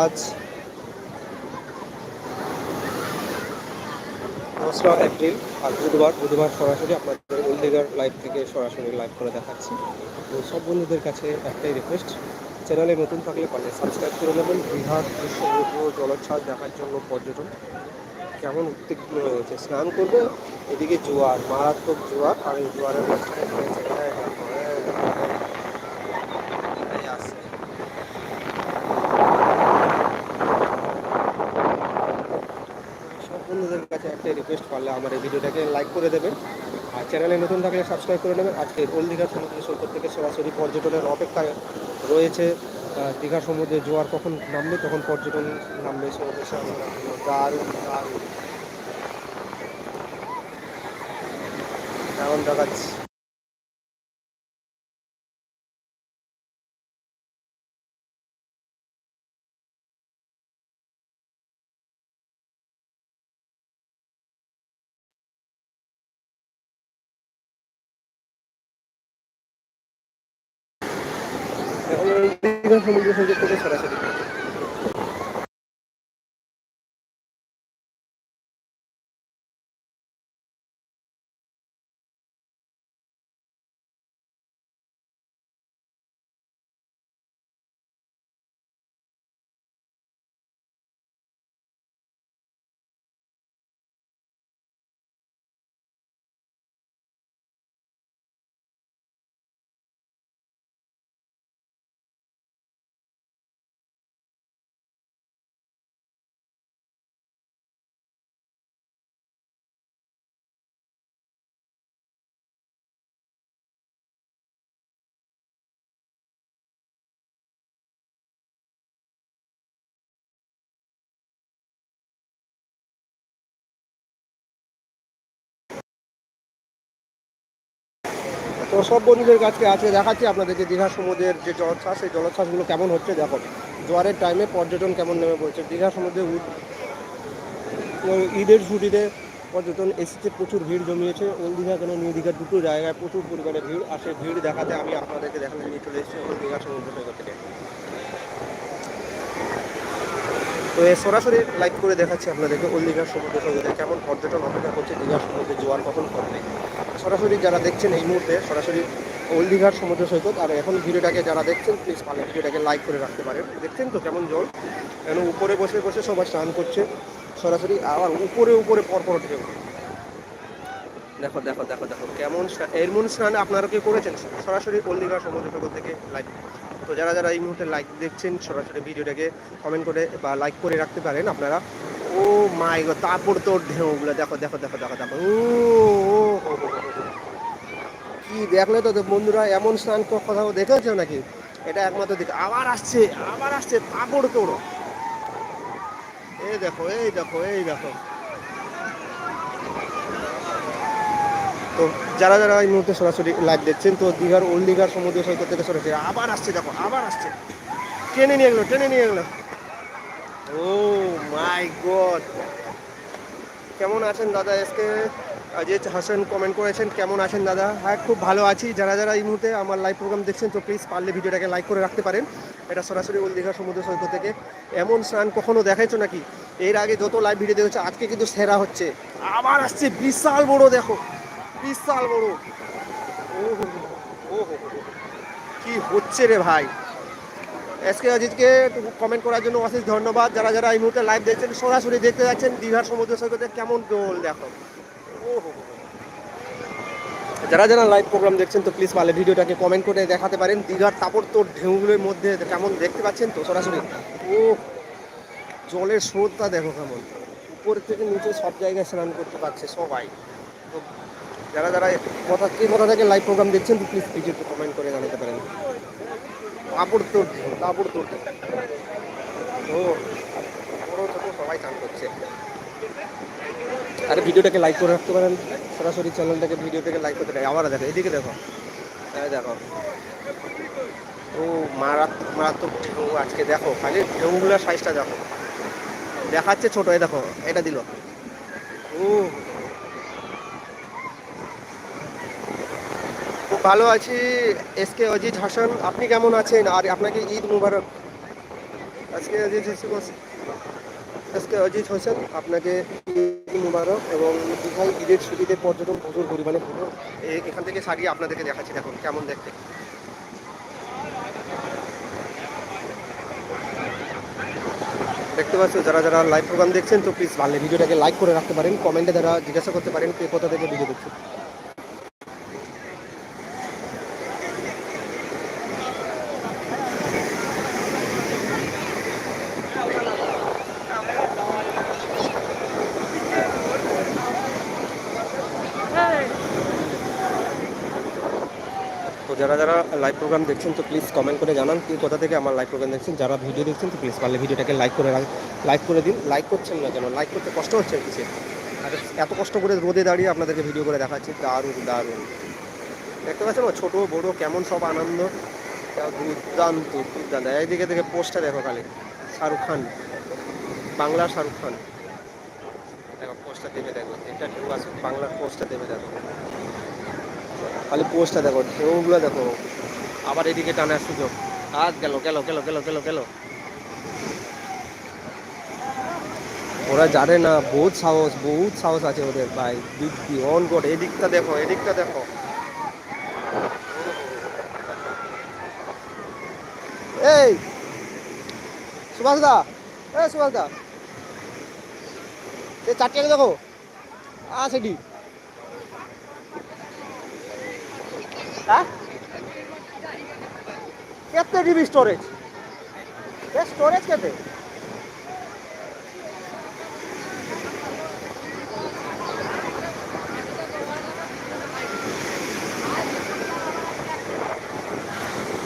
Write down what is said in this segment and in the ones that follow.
আজ দোসরা এপ্রিল আর বুধবার বুধবার সরাসরি আপনাদের উল্দিগার লাইভ থেকে সরাসরি লাইভ করে দেখাচ্ছি। তো সব বন্ধুদের কাছে একটাই রিকোয়েস্ট চ্যানেলে নতুন থাকলে পারলে সাবস্ক্রাইব করে নেবেন। বিহার সমুদ্র জলোচ্ছ্বাস দেখার জন্য পর্যটন কেমন উদ্বিগ্ন হয়েছে স্নান করবে, এদিকে জোয়ার, মারাত্মক জোয়ার, আর এই জোয়ারের মাঝখানে রয়েছে হ্যাঁ, হ্যাঁ, হ্যাঁ, এই আসছে। সব বন্ধুদের কাছে একটাই রিকোয়েস্ট পারলে আমার এই ভিডিওটাকে লাইক করে দেবেন। আর চ্যানেলে নতুন থাকলে সাবস্ক্রাইব করে নেবেন। আজকে ওল দীঘার সমুদ্র সৈকত থেকে সরাসরি পর্যটনের অপেক্ষায় রয়েছে। দীঘার সমুদ্রে জোয়ার কখন নামবে, তখন পর্যটন নামবে সমুদ্রে দারুণ দারুণ। সরাসরি। তো সব বন্ধুদের কাছে আজকে দেখাচ্ছি আপনাদেরকে দীঘা সমুদ্রের যে জলোচ্ছ্বাস, সেই জলোচ্ছ্বাসগুলো কেমন হচ্ছে দেখো। জোয়ারের টাইমে পর্যটন কেমন নেমে পড়ছে? দীঘা সমুদ্রে ঈদের ছুটিতে পর্যটন এসেছে, প্রচুর ভিড় জমিয়েছে। ওল দীঘা কেন নিউ দীঘা দুটো জায়গায় প্রচুর পরিমাণে ভিড়, আর সেই ভিড় দেখাতে আমি আপনাদেরকে দেখাতে নিয়ে চলে এসেছি ওল দীঘা সমুদ্র সৈকত থেকে। তো সরাসরি লাইভ করে দেখাচ্ছি আপনাদেরকে ওল দীঘার সমুদ্র সৈকতে কেমন পর্যটন অপেক্ষা করছে দীঘার সমুদ্রে জোয়ার কখন করবে সরাসরি যারা দেখছেন এই মুহূর্তে, সরাসরি ওল দীঘার সমুদ্র সৈকত। আর এখন ভিডিওটাকে যারা দেখছেন প্লিজ পারলে ভিডিওটাকে লাইক করে রাখতে পারেন। দেখছেন তো কেমন জল? কেন উপরে বসে বসে সবাই স্নান করছে? সরাসরি আবার উপরে উপরে পরপর ঢেউ দেখো দেখো দেখো দেখো, কেমন এমন স্নান আপনারা কি করেছেন? সরাসরি দীঘার সমুদ্র সৈকত থেকে লাইক তো যারা যারা এই মুহূর্তে লাইক দেখছেন, সরাসরি ভিডিওটাকে কমেন্ট করে বা লাইক করে রাখতে পারেন আপনারা। ও মাই গো তারপর তোর ঢেউগুলো দেখো দেখো দেখো দেখো দেখো। ও ও, ও। কি দেখলে তো বন্ধুরা এমন স্নান কোথাও দেখেছ নাকি? এটা একমাত্র দিকে আবার আসছে আবার আসছে তারপর তোর এই দেখো এই দেখো এই দেখো। তো যারা যারা এই মুহূর্তে সরাসরি লাইভ দেখছেন তো দীঘার ওল্ড দীঘার সমুদ্র সৈকত থেকে সরাসরি আবার আসছে দেখো আবার আসছে। টেনে নিয়ে গেলো টেনে নিয়ে গেলো। ও মাই গড কেমন আছেন দাদা এসকে অজিত হাসান কমেন্ট করেছেন, কেমন আছেন দাদা? হ্যাঁ খুব ভালো আছি। যারা যারা এই মুহূর্তে আমার লাইভ প্রোগ্রাম দেখছেন, তো প্লিজ পারলে ভিডিওটাকে লাইক করে রাখতে পারেন। এটা সরাসরি ওল দীঘা সমুদ্র সৈকত থেকে। এমন স্নান কখনো দেখাইছো নাকি? এর আগে যত লাইভ ভিডিও দেখেছ, আজকে কিন্তু সেরা হচ্ছে। আবার আসছে বিশাল বড়, দেখো। বিশাল বড়। ও হো ও হো। কি হচ্ছে রে ভাই? এসকে অজিতকে কমেন্ট করার জন্য অশেষ ধন্যবাদ। যারা যারা এই মুহূর্তে লাইভ দেখছেন, সরাসরি দেখতে যাচ্ছেন, দীঘার সমুদ্র সৈকতে কেমন দোল দেখো। যারা যারা লাইভ প্রোগ্রাম দেখছেন, তো প্লিজ পারলে ভিডিওটাকে কমেন্ট করে দেখাতে পারেন। দীঘার তাপর তোর ঢেউগুলোর মধ্যে কেমন দেখতে পাচ্ছেন, তো সরাসরি। ও জলের স্রোতটা দেখো কেমন। উপর থেকে নিচে সব জায়গায় স্নান করতে পারছে সবাই। তো যারা যারা কথা কে কথা থেকে লাইভ প্রোগ্রাম দেখছেন, তো প্লিজ ভিডিওতে কমেন্ট করে জানাতে পারেন। তাপড় তোর ও বড় ছোট সবাই চান করছে। আর ভিডিওটাকে লাইক করে রাখতে পারেন। সরাসরি চ্যানেলটাকে ভিডিও থেকে লাইক করতে পারেন। আবার দেখো, এদিকে দেখো। এই দেখো। ও মারাত্মক মারাত্মক ঢেউ আজকে দেখো। খালি ঢেউগুলোর সাইজটা দেখো। দেখাচ্ছে ছোট দেখো, এটা দিল। ও ভালো আছি, এস কে অজিত হাসান। আপনি কেমন আছেন? আর আপনাকে ঈদ মুবারক। আজকে অজিত হোসেন কে অজিত হোসেন, আপনাকে ঈদ মুবারক এবং দীঘায় ঈদের ছুটিতে পর্যটন প্রচুর পরিমাণে হলো এখান থেকে সারিয়ে আপনাদেরকে দেখাচ্ছি, দেখুন, কেমন দেখতে। দেখতে পাচ্ছ যারা যারা লাইভ প্রোগ্রাম দেখছেন, তো প্লিজ ভালো ভিডিওটাকে লাইক করে রাখতে পারেন কমেন্টে যারা জিজ্ঞাসা করতে পারেন, কে কোথা থেকে ভিডিও দেখছেন তো যারা যারা লাইভ প্রোগ্রাম দেখছেন, তো প্লিজ কমেন্ট করে জানান কি কোথা থেকে আমার লাইভ প্রোগ্রাম দেখছেন। যারা ভিডিও দেখছেন, তো প্লিজ পারলে ভিডিওটাকে লাইক করে লাইক করে দিন। লাইক করছেন না কেন? লাইক করতে কষ্ট হচ্ছে কিছু এত কষ্ট করে রোদে দাঁড়িয়ে আপনাদেরকে ভিডিও করে দেখাচ্ছি। দারুণ দারুণ। দেখতে পাচ্ছেন না ছোটো, বড়ো, কেমন সব আনন্দ? দুর্দান্ত দুর্দান্ত। এইদিকে থেকে পোস্টটা দেখো খালি। শাহরুখ খান। বাংলার শাহরুখ খান। দেখো, পোস্টটা দেবে, দেখো। এটা ঢেউ আছে, বাংলার পোস্টটা দেবে, দেখো। খালি পোস্টটা দেখো, ঢেউগুলো দেখো। আবার এদিকে টানার সুযোগ। আর গেল গেল গেল গেল গেল গেল। ওরা জানে না, বহুত সাহস বহুত সাহস আছে ওদের ভাই। দিদি অন কোড এদিকটা দেখো এদিকটা দেখো। এই, সুভাষ দা, এই সুভাষ দা। এই চারটে দেখো। আ, সেটি। হ্যাঁ? কেতে ডিবি স্টোরেজ এ স্টোরেজ કેતે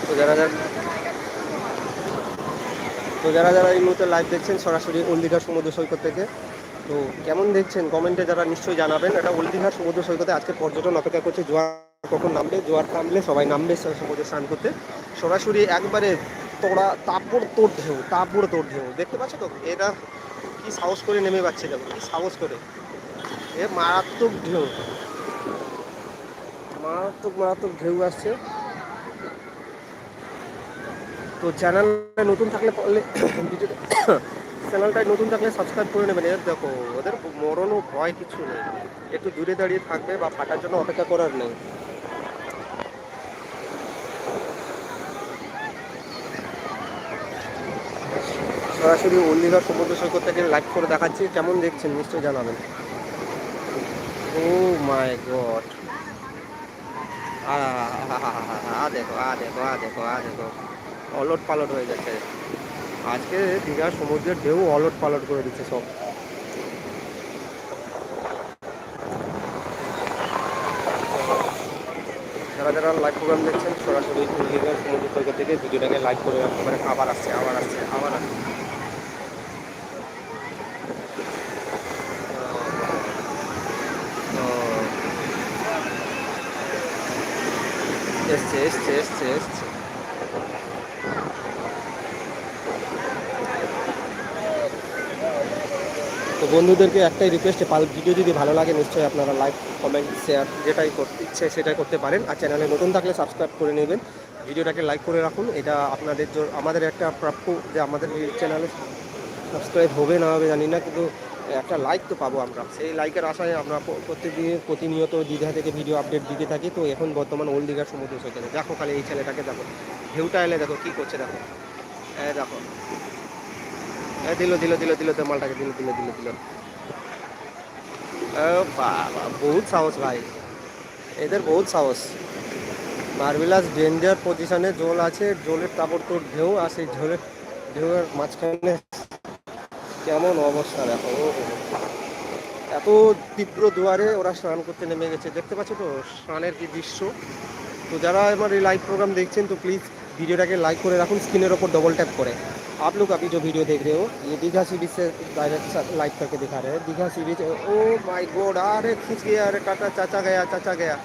তো যারা যারা এই মুহূর্তে লাইভ দেখছেন, সরাসরি অন্ধিকার সমুদ্র সৈকত থেকে তো কেমন দেখছেন? কমেন্টে যারা নিশ্চয়ই জানাবেন। এটা ওল্ড দীঘার সমুদ্র সৈকতে আজকে পর্যটন অপেক্ষা করছে। জোয়ার কখন নামবে? জোয়ার থামলে সবাই নামবে সমুদ্রে স্নান করতে। সরাসরি একবারে তোড়া তাপড় তোর ঢেউ তাপড় তোর ঢেউ। দেখতে পাচ্ছ তো? এটা কি সাহস করে নেমে পাচ্ছে দেখো কি সাহস করে? এ মারাত্মক ঢেউ। মারাত্মক মারাত্মক ঢেউ আসছে। তো চ্যানেলে নতুন থাকলে পারলে ভিডিও চ্যানেলটায় নতুন থাকলে সাবস্ক্রাইব করে নেবেন। এর দেখো, ওদের মরণও ভয় কিছু নেই। একটু দূরে দাঁড়িয়ে থাকবে বা ফাটার জন্য অপেক্ষা করার নেই। সরাসরি ওল্লিঘাট সমুদ্র সৈকত থেকে লাইভ করে দেখাচ্ছি, কেমন দেখছেন নিশ্চয়ই জানাবেন। ও মাই গড আ, দেখো আ দেখো আ দেখো আ, দেখো। অলট পালট হয়ে যাচ্ছে। আজকে দীঘার সমুদ্রের ঢেউ অলট পালট করে দিচ্ছে সব। যারা যারা লাইভ প্রোগ্রাম দেখছেন, সরাসরি দীঘার সমুদ্র সৈকত থেকে ভিডিওটাকে লাইক করে রাখতে পারেন আবার আসছে আবার আসছে আবার আসছে। এসছে এসছে এসছে এসছে। তো বন্ধুদেরকে একটাই রিকোয়েস্ট ভিডিও যদি ভালো লাগে, নিশ্চয়ই আপনারা লাইক কমেন্ট শেয়ার যেটাই করতে ইচ্ছে সেটাই করতে পারেন। আর চ্যানেলে নতুন থাকলে সাবস্ক্রাইব করে নেবেন। ভিডিওটাকে লাইক করে রাখুন। এটা আপনাদের জন্য আমাদের একটা প্রাপ্য যে আমাদের চ্যানেলে সাবস্ক্রাইব হবে না হবে জানি না, কিন্তু একটা লাইক তো পাবো আমরা। সেই লাইকের আশায় আমরা প্রত্যেকদিন প্রতিনিয়ত দীঘা থেকে ভিডিও আপডেট দিতে থাকি। তো এখন বর্তমান ওল্ড দীঘার সমুদ্র সৈকতে। দেখো খালি এই ছেলেটাকে দেখো। ঢেউটা এলে দেখো কী করছে দেখো। এই দেখো। দিল দিল দিল দিল তো মালটাকে, দিল দিল দিল দিল। বাবা, বহুত সাহস ভাই। এদের বহুত সাহস। মার্বেলাস ডেঞ্জার পজিশনে জল আছে, জলের তারপর তোর ঢেউ আর সেই ঢেউয়ের ঢেউয়ের মাঝখানে কেমন অবস্থা দেখো এত তীব্র দুয়ারে ওরা স্নান করতে নেমে গেছে। দেখতে পাচ্ছ তো, স্নানের কি দৃশ্য? তো যারা আমার এই লাইভ প্রোগ্রাম দেখছেন, তো প্লিজ ভিডিওটাকে লাইক করে রাখুন স্ক্রিনের ওপর ডবল ট্যাপ করে। आप लोग अभी जो वीडियो देख रहे हो, ये दीघा सी बीच से डायरेक्ट लाइव करके दिखा रहे हैं। Digha sea beach oh my God अरे खींच गया, अरे टाटा चाचा गया चाचा गया।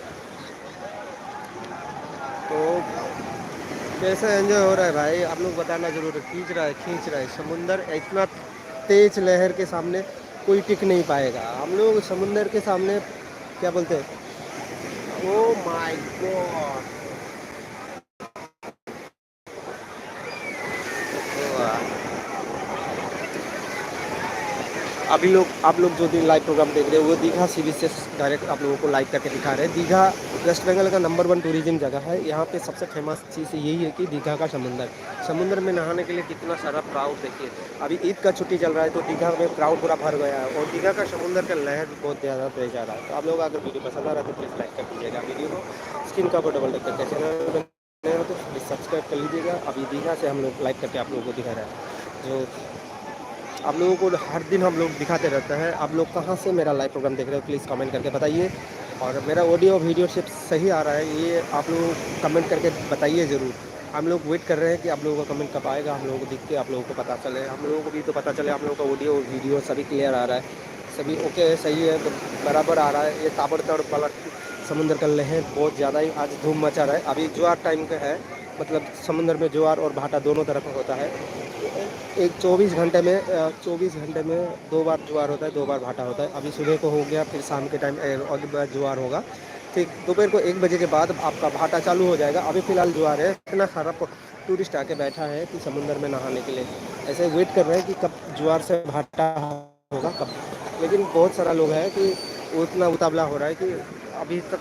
तो कैसा एंजॉय हो रहा है भाई? आप लोग बताना ज़रूर, खींच रहा है, खींच रहा है। समुंदर इतना तेज लहर के सामने कोई टिक नहीं पाएगा। हम लोग समुंदर के सामने, क्या बोलते हैं? ओ माय गॉड अभी लोग, आप लोग जो दिन लाइव प्रोग्राम देख रहे हैं, वो दीघा सी बीच से डायरेक्ट आप लोगों को लाइव करके दिखा रहे हैं। दीघा वेस्ट बंगाल का नंबर वन टूरिज़्म जगह है। यहाँ पे सबसे फ़ेमस चीज़ यही है कि दीघा का समुंदर। समुंदर में नहाने के लिए कितना सारा क्राउड देखिए। अभी ईद का छुट्टी चल रहा है तो दीघा में क्राउड पूरा भर गया है और दीघा का समुंदर का लहर बहुत ज़्यादा तेज आ रहा है। तो आप लोग अगर वीडियो पसंद आ रहा है तो प्लीज़ लाइक कर दीजिएगा। वीडियो को स्क्रीन का डबल करके चैनल तो प्लीज़ सब्सक्राइब कर लीजिएगा। अभी दीघा से हम लोग लाइक करके आप लोगों को दिखा रहे हैं। जो आप लोगों को हर दिन हम लोग दिखाते रहते हैं। आप लोग कहाँ से मेरा लाइव प्रोग्राम देख रहे हो प्लीज़ कमेंट करके बताइए। और मेरा ऑडियो वीडियो सिर्फ़ सही आ रहा है, ये आप लोग कमेंट करके बताइए ज़रूर। हम लोग वेट कर रहे हैं कि आप लोगों का कमेंट कब आएगा, हम लोगों को दिख के आप लोगों को पता चले। हम लोगों को भी तो पता चले, आप लोगों का ऑडियो वीडियो सभी क्लियर आ रहा है। सभी ओके है सही है तो बराबर आ रहा है। ये ताबड़तोड़ पलट समुंदर का लहर बहुत ज़्यादा ही आज धूम मचा रहा है। अभी ज्वार टाइम का है मतलब समुंदर में ज्वार और भाटा दोनों तरफ़ होता है। एक 24 घंटे में 24 घंटे में दो बार ज्वार होता है, दो बार भाटा होता है। अभी सुबह को हो गया, फिर शाम के टाइम और ज्वार होगा। ठीक, दोपहर को एक बजे के बाद आपका भाटा चालू हो जाएगा। अभी फ़िलहाल ज्वार है। इतना सारा टूरिस्ट आके बैठा है कि समुंदर में नहाने के लिए। ऐसे वेट कर रहे हैं कि कब ज्वार से भाटा होगा, कब। लेकिन बहुत सारा लोग है कि उतना उतावला हो रहा है कि अभी तक,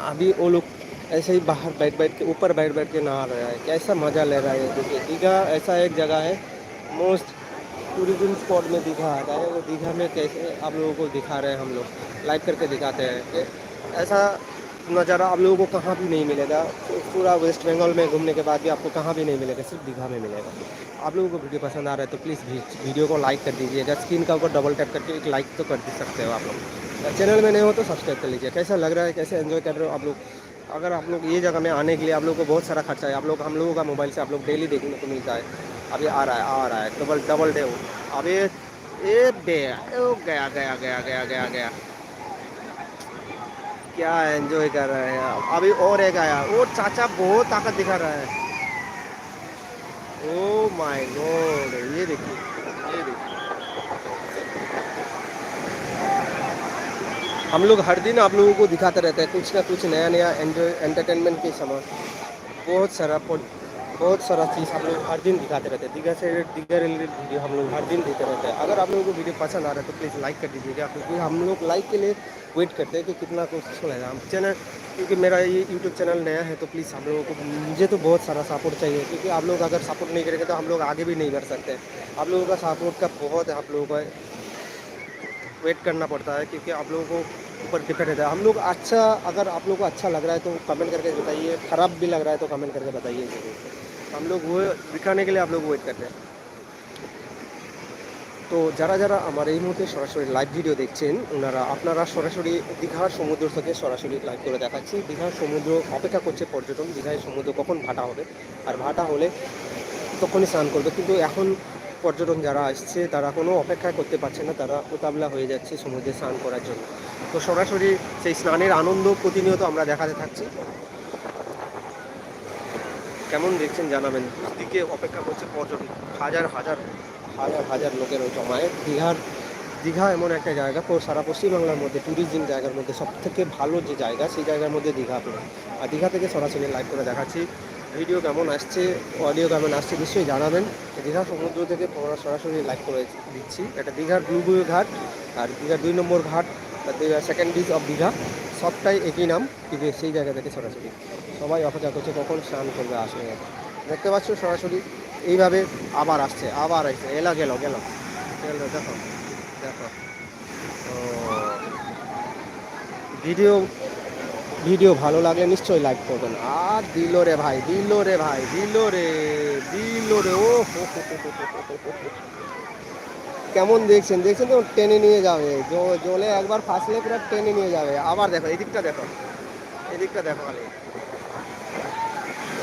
अभी वो लोग ऐसे ही बाहर बैठ बैठ के, ऊपर बैठ बैठ के नहा रहा है। कैसा मज़ा ले रहा है देखिए। दीघा ऐसा एक जगह है मोस्ट टूरिज़्म स्पॉट में दीघा आता है। वो दीघा में कैसे आप लोगों को दिखा रहे हैं हम लोग? लाइव करके दिखाते हैं। ऐसा नज़ारा आप लोगों को कहाँ भी नहीं मिलेगा। पूरा वेस्ट बंगाल में घूमने के बाद भी आपको कहाँ भी नहीं मिलेगा, सिर्फ़ दीघा में मिलेगा। आप लोगों को वीडियो पसंद आ रहा है तो प्लीज़ वीडियो को लाइक कर दीजिएगा। स्क्रीन का ऊपर डबल टैप करके एक लाइक तो कर सकते हो आप लोग। चैनल में नहीं हो तो सब्सक्राइब कर लीजिए। कैसा लग रहा है? कैसे एंजॉय कर रहे हो आप लोग? अगर आप लोग ये जगह में आने के लिए आप लोग को बहुत सारा खर्चा है, आप लोग, हम लोगों का मोबाइल से आप लोग डेली देखने को मिलता है। अभी आ रहा है, आ रहा है डबल डबल डे अभी ए बे ओ, गया गया गया गया गया गया। क्या एंजॉय कर रहे हैं अभी और एक आया। वो चाचा बहुत ताकत दिखा रहा है। ओ माय गॉड ये देखिए ये देखिए हम लोग हर दिन आप लोगों को दिखाते रहते हैं, कुछ ना कुछ नया नया एंटरटेनमेंट के सामान। बहुत सारा बहुत सारा चीज़ हम लोग हर दिन दिखाते रहते हैं। दीघा से दीघा रिलेटेड वीडियो हम लोग हर दिन देते रहते हैं। अगर आप लोगों को वीडियो पसंद आ रहा है तो प्लीज़ लाइक कर दीजिएगा। क्योंकि हम लोग लाइक के लिए वेट करते हैं कि कितना कुछ सुनेगा हम चैनल क्योंकि मेरा ये यूट्यूब चैनल नया है तो प्लीज़ हम लोगों को, मुझे तो बहुत सारा सपोर्ट चाहिए। क्योंकि आप लोग अगर सपोर्ट नहीं करेंगे तो हम लोग आगे भी नहीं बढ़ सकते। आप लोगों का सपोर्ट का बहुत आप लोगों का वेट करना पड़ता है क्योंकि आप लोगों को ऊपर डिपेंड रहता है हम लोग अच्छा अगर आप लोगों को अच्छा लग रहा है तो कमेंट करके बताइए ख़राब भी लग रहा है तो कमेंट करके बताइए ज़रूर हम लोग वो दिखाने के लिए आप लोग वेट करते हैं তো যারা যারা আমার এই মুহূর্তে সরাসরি লাইভ ভিডিও দেখছেন ওনারা আপনারা সরাসরি দীঘার সমুদ্র থেকে সরাসরি লাইভ করে দেখাচ্ছি দীঘার সমুদ্র অপেক্ষা করছে পর্যটন দীঘায় সমুদ্র কখন ভাটা হবে আর ভাটা হলে তখনই স্নান করবে কিন্তু এখন পর্যটন যারা আসছে, তারা কোনো অপেক্ষা করতে পারছে না, তারা উতাবলা হয়ে যাচ্ছে সমুদ্রে স্নান করার জন্য। তো সরাসরি সেই স্নানের আনন্দ প্রতিনিয়ত আমরা দেখাতে থাকছি। কেমন দেখছেন জানাবেন? দিকে অপেক্ষা করছে পর্যটন। হাজার হাজার হাজার হাজার লোকের ওই জমায় দীঘার, দীঘা এমন একটা জায়গা সারা পশ্চিমবাংলার মধ্যে ট্যুরিজম জায়গার মধ্যে সব থেকে ভালো যে জায়গা, সেই জায়গার মধ্যে দীঘা পড়ে। আর দীঘা থেকে সরাসরি লাইভ করে দেখাচ্ছি। ভিডিও কেমন আসছে অডিও কেমন আসছে নিশ্চয়ই জানাবেন। দীঘা সমুদ্র থেকে সরাসরি লাইভ করে দিচ্ছি। এটা দীঘার ব্লু ঘাট আর দীঘার দুই নম্বর ঘাট সেকেন্ড বিচ অফ দীঘা। সবটাই একই নাম, কিন্তু সেই জায়গা থেকে সরাসরি। সবাই অপেক্ষা করছে কখন স্নান করবে, আসবে দেখতে পাচ্ছ সরাসরি, এইভাবে আবার আসছে আবার আসছে। এলা গেল গেল। গেল, দেখো দেখো। ভিডিও ভিডিও ভালো লাগলে নিশ্চয়ই লাইক করবেন। আর দিল রে ভাই, দিল রে ভাই, দিল রে দিল রে, ও কেমন দেখছেন? দেখছেন তো, টেনে নিয়ে যাবে। জলে একবার ফাঁসলে পুরো টেনে নিয়ে যাবে। আবার দেখো, এদিকটা দেখো। এদিকটা দেখো খালি।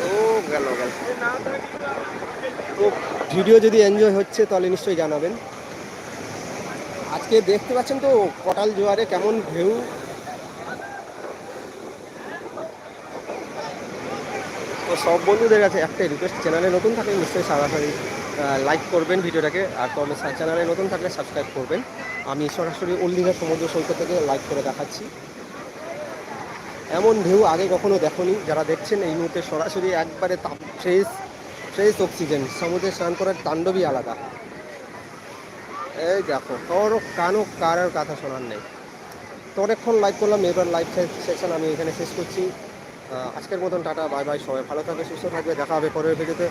ও গেল ভিডিও যদি এনজয় হচ্ছে, তাহলে নিশ্চয়ই জানাবেন। আজকে দেখতে পাচ্ছেন তো, কটাল জোয়ারে কেমন ঢেউ। তো সব বন্ধুদের কাছে একটাই রিকোয়েস্ট চ্যানেলে নতুন থাকলে নিশ্চয়ই সরাসরি লাইক করবেন ভিডিওটাকে, আর কমে চ্যানেলে নতুন থাকলে সাবস্ক্রাইব করবেন। আমি সরাসরি ওল্ডিঘা সমুদ্র সৈকত থেকে লাইক করে দেখাচ্ছি। এমন ঢেউ আগে কখনো দেখনি, যারা দেখছেন এই মুহূর্তে সরাসরি একবারে তাপ ফ্রেশ ফ্রেশ অক্সিজেন সমুদ্রে স্নান করার তাণ্ডবই আলাদা। এই দেখো, কারও কানো কারোর কথা শোনার নেই। তো অনেকক্ষণ লাইভ করলাম, এবার লাইভ সেকশন আমি এখানে শেষ করছি। আজকের মতন টাটা বাই বাই সবাই ভালো থাকবে সুস্থ থাকবে দেখা হবে পরের ভিডিওতে